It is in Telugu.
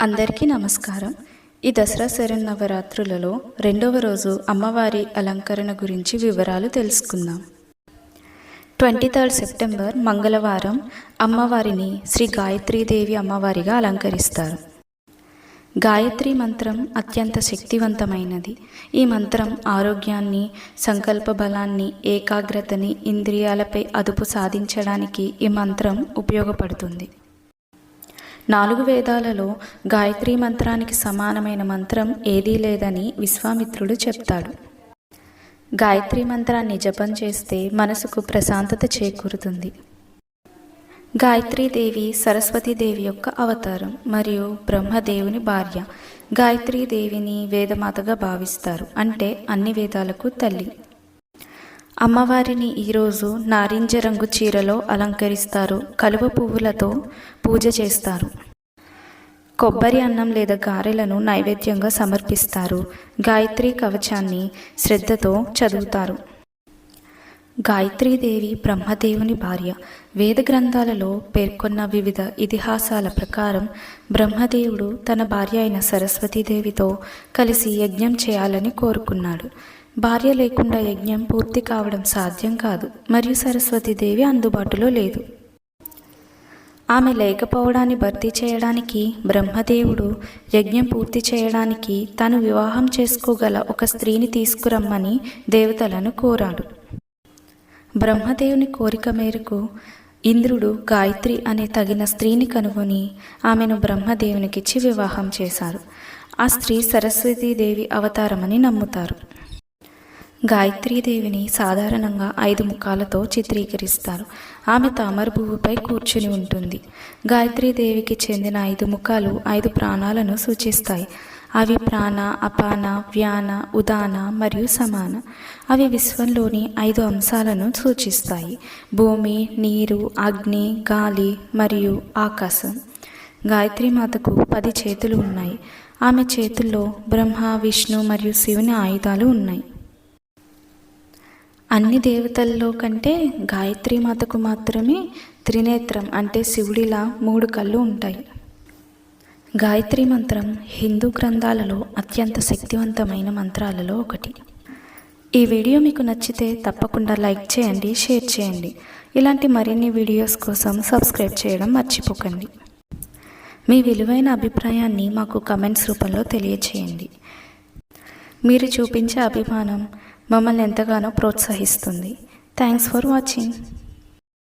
అందరికీ నమస్కారం. ఈ దసరా శరన్నవరాత్రులలో రెండవ రోజు అమ్మవారి అలంకరణ గురించి వివరాలు తెలుసుకుందాం. ట్వంటీ థర్డ్ సెప్టెంబర్ మంగళవారం అమ్మవారిని శ్రీ గాయత్రీదేవి అమ్మవారిగా అలంకరిస్తారు. గాయత్రి మంత్రం అత్యంత శక్తివంతమైనది. ఈ మంత్రం ఆరోగ్యాన్ని సంకల్ప బలాన్ని ఏకాగ్రతని ఇంద్రియాలపై అదుపు సాధించడానికి ఈ మంత్రం ఉపయోగపడుతుంది. నాలుగు వేదాలలో గాయత్రి మంత్రానికి సమానమైన మంత్రం ఏదీ లేదని విశ్వామిత్రుడు చెప్తాడు. గాయత్రి మంత్రాన్ని జపం చేస్తే మనసుకు ప్రశాంతత చేకూరుతుంది. గాయత్రీదేవి సరస్వతీదేవి యొక్క అవతారం మరియు బ్రహ్మదేవుని భార్య. గాయత్రీదేవిని వేదమాతగా భావిస్తారు. అంటే అన్ని వేదాలకు తల్లి. అమ్మవారిని ఈరోజు నారింజ రంగు చీరలో అలంకరిస్తారు. కలువ పువ్వులతో పూజ చేస్తారు. కొబ్బరి అన్నం లేదా గారెలను నైవేద్యంగా సమర్పిస్తారు. గాయత్రి కవచాన్ని శ్రద్ధతో చదువుతారు. గాయత్రీదేవి బ్రహ్మదేవుని భార్య. వేద గ్రంథాలలో పేర్కొన్న వివిధ ఇతిహాసాల ప్రకారం బ్రహ్మదేవుడు తన భార్య అయిన సరస్వతీదేవితో కలిసి యజ్ఞం చేయాలని కోరుకున్నాడు. భార్య లేకుండా యజ్ఞం పూర్తి కావడం సాధ్యం కాదు మరియు సరస్వతీదేవి అందుబాటులో లేదు. ఆమె లేకపోవడాన్ని భర్తీ చేయడానికి బ్రహ్మదేవుడు యజ్ఞం పూర్తి చేయడానికి తను వివాహం చేసుకోగల ఒక స్త్రీని తీసుకురమ్మని దేవతలను కోరాడు. బ్రహ్మదేవుని కోరిక మేరకు ఇంద్రుడు గాయత్రి అనే తగిన స్త్రీని కనుగొని ఆమెను బ్రహ్మదేవునికిచ్చి వివాహం చేశారు. ఆ స్త్రీ సరస్వతీదేవి అవతారమని నమ్ముతారు. గాయత్రీదేవిని సాధారణంగా ఐదు ముఖాలతో చిత్రీకరిస్తారు. ఆమె తామర పువ్వుపై కూర్చుని ఉంటుంది. గాయత్రీదేవికి చెందిన ఐదు ముఖాలు ఐదు ప్రాణాలను సూచిస్తాయి. అవి ప్రాణ అపాన వ్యాన ఉదాన మరియు సమాన. అవి విశ్వంలోని ఐదు అంశాలను సూచిస్తాయి. భూమి నీరు అగ్ని గాలి మరియు ఆకాశం. గాయత్రి మాతకు పది చేతులు ఉన్నాయి. ఆమె చేతుల్లో బ్రహ్మ విష్ణు మరియు శివుని ఆయుధాలు ఉన్నాయి. అన్ని దేవతల్లో కంటే గాయత్రి మాతకు మాత్రమే త్రినేత్రం అంటే శివుడిలా మూడు కళ్ళు ఉంటాయి. గాయత్రి మంత్రం హిందూ గ్రంథాలలో అత్యంత శక్తివంతమైన మంత్రాలలో ఒకటి. ఈ వీడియో మీకు నచ్చితే తప్పకుండా లైక్ చేయండి షేర్ చేయండి. ఇలాంటి మరిన్ని వీడియోస్ కోసం సబ్స్క్రైబ్ చేయడం మర్చిపోకండి. మీ విలువైన అభిప్రాయాన్ని మాకు కమెంట్స్ రూపంలో తెలియచేయండి. మీరు చూపించే అభిమానం మమ్మల్ని ఎంతగానో ప్రోత్సహిస్తుంది. Thanks for watching